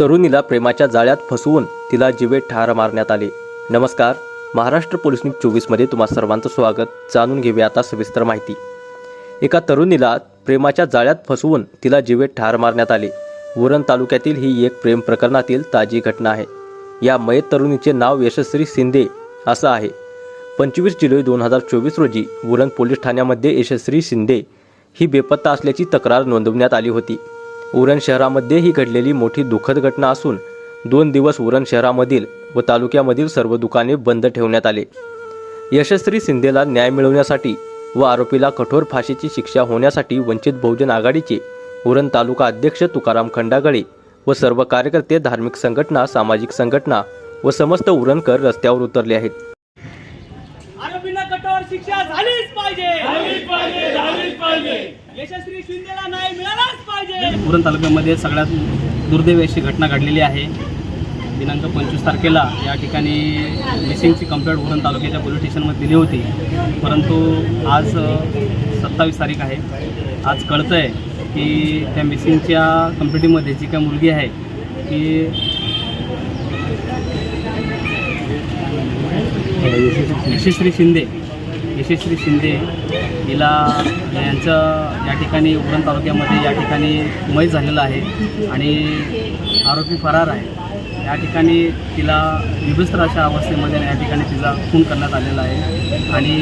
तरुणीला प्रेमाच्या जाळ्यात फसवून तिला जिवे ठार मारण्यात आले. नमस्कार महाराष्ट्र पोलीस न्यूज चोवीसमध्ये तुम्हा सर्वांचं स्वागत. जाणून घेऊया आता सविस्तर माहिती. एका तरुणीला प्रेमाच्या जाळ्यात फसवून तिला जिवे ठार मारण्यात आले. उरण तालुक्यातील ही एक प्रेम प्रकरणातील ताजी घटना आहे. या मयत तरुणीचे नाव यशस्वी शिंदे असं आहे. पंचवीस जुलै दोन हजार चोवीस रोजी उरण पोलीस ठाण्यामध्ये यशस्वी शिंदे ही बेपत्ता असल्याची तक्रार नोंदवण्यात आली होती. उरण शहरामध्ये ही घडलेली मोठी दुःखद घटना असून दोन दिवस उरण शहरामधील व तालुक्यामधील सर्व दुकाने बंद ठेवण्यात आले. यशस्वी शिंदेला न्याय मिळवण्यासाठी व आरोपीला कठोर फाशीची शिक्षा होण्यासाठी वंचित बहुजन आघाडीचे उरण तालुका अध्यक्ष तुकाराम खंडागळे व सर्व कार्यकर्ते धार्मिक संघटना सामाजिक संघटना व समस्त उरणकर रस्त्यावर उतरले आहेत. आरोपींना कठोर शिक्षा झालीच पाहिजे झालीच पाहिजे झालीच पाहिजे यशस्वी शिंदेला नाही मिळालाच पाहिजे. पुरण तालुक्यामध्ये सगळ्यात दुर्दैवी अशी घटना घडलेली आहे. दिनांक पंचवीस तारखेला या ठिकाणी मिसिंगची कंप्लेंट उरण तालुक्याच्या पोलीस स्टेशनमध्ये दिली होती. परंतु आज सत्तावीस तारीख आहे. आज कळतं आहे की त्या मिसिंगच्या कंप्लेंटीमध्ये जी काय मुलगी आहे ती यशस्वी शिंदे यशस्वी शिंदे हिला यांचं या ठिकाणी उरण तालुक्यामध्ये या ठिकाणी मय झालेलं आहे आणि आरोपी फरार आहे. या ठिकाणी तिला विभस्त्र अशा अवस्थेमध्ये या ठिकाणी तिचा खून करण्यात आलेला आहे आणि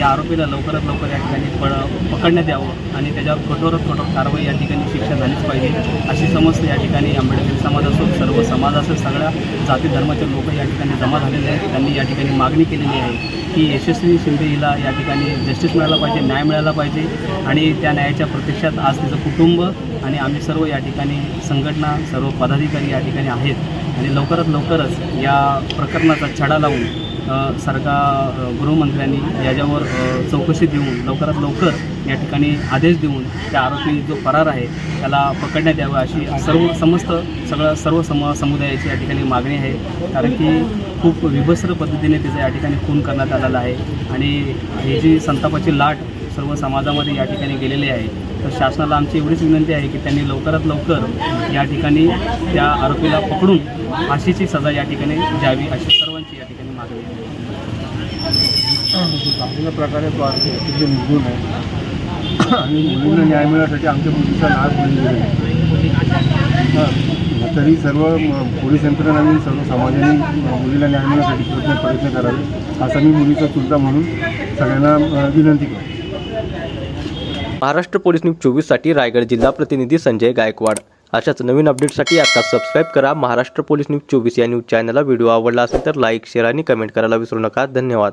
या आरोपीला लवकरात लवकर या ठिकाणी पड पकडण्यात यावं आणि त्याच्यावर कठोरात कठोर कारवाई या ठिकाणी शिक्षा झालीच पाहिजे अशी समज या ठिकाणी आंबेडकरी समाज असो सर्व समाज असो सगळ्या जाती धर्माचे लोक या ठिकाणी जमा झालेले आहेत. त्यांनी या ठिकाणी मागणी केलेली आहे की यशस्वी शिंदे हिला या ठिकाणी जस्टिस मिळाला पाहिजे न्याय मिळाला पाहिजे आणि त्या न्यायाच्या प्रत्यक्षात आज तिचं कुटुंब आणि आम्ही सर्व या ठिकाणी संघटना सर्व पदाधिकारी या ठिकाणी आहेत. आणि लवकरात लवकरच या प्रकरणाचा छडा लावून सरकार गृहमंत्र्यांनी याच्यावर चौकशी देऊन लवकरात लवकर या ठिकाणी आदेश देऊन त्या आरोपी जो फरार आहे त्याला पकडण्यात यावं अशी सर्व समस्त सगळं सर्व सम समुदायाची या ठिकाणी मागणी आहे. कारण की खूप विभस्त्र पद्धतीने तिचा या ठिकाणी खून करण्यात आलेला आहे. आणि ही जी संतापाची लाट सर्व समाजामध्ये या ठिकाणी गेलेली आहे तर शासनाला आमची एवढीच विनंती आहे की त्यांनी लवकरात लवकर या ठिकाणी त्या आरोपीला पकडून फाशीची सजा या ठिकाणी द्यावी अशी सर्वांची या ठिकाणी मागणी आहे. चांगल्या प्रकारे आणि मुलींना न्याय मिळण्यासाठी आमच्या मुलीचा नाश हां. तरी सर्व पोलीस यंत्रणांनी सर्व समाजाने मुलीला न्याय मिळण्यासाठी प्रयत्न प्रयत्न करावे असा मी मुलीचा चुलता म्हणून सगळ्यांना विनंती करतो. महाराष्ट्र पोलीस न्यूज चोवीससाठी रायगड जिल्हा प्रतिनिधी संजय गायकवाड. अशाच नवीन अपडेटसाठी आता सबस्क्राईब करा महाराष्ट्र पोलीस न्यूज चोवीस या न्यूज चॅनलला. व्हिडिओ आवडला असेल तर लाईक शेअर आणि कमेंट करायला विसरू नका. धन्यवाद.